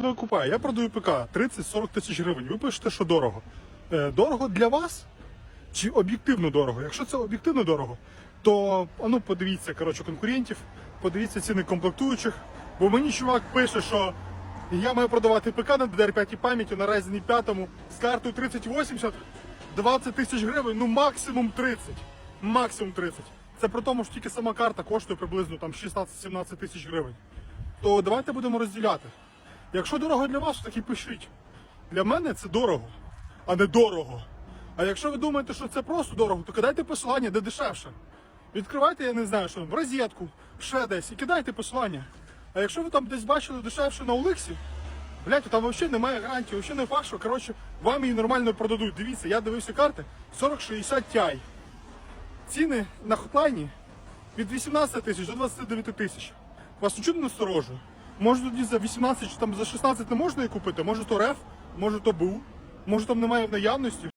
не. Я продаю ПК 30-40 тисяч гривень. Ви пишете, що дорого. Е, дорого для вас чи об'єктивно дорого? Якщо це об'єктивно дорого, то ну подивіться коротше, конкурентів, подивіться ціни комплектуючих. Бо мені чувак пише, що я маю продавати ПК на DDR5 пам'яті на Ryzen 5 з картою 3080, 20 тисяч гривень, ну максимум 30. Максимум 30. Це при тому, що тільки сама карта коштує приблизно там 16-17 тисяч гривень. То давайте будемо розділяти. Якщо дорого для вас, так і пишіть. Для мене це дорого, а не дорого. А якщо ви думаєте, що це просто дорого, то кидайте посилання, де дешевше. Відкривайте, я не знаю, що в розетку, ще десь, і кидайте посилання. А якщо ви там десь бачили дешевше на Оликсі, блядь, то там взагалі немає гарантії, взагалі не факт, що коротше, вам її нормально продадуть. Дивіться, я дивився карти 4060 Ti. Ціни на хотлайні від 18 тисяч до 29 тисяч. Вас нічого не насторожує? Може тоді за 18 чи там за 16 не можна її купити? Може то РФ, може то БУ, може там немає в наявності.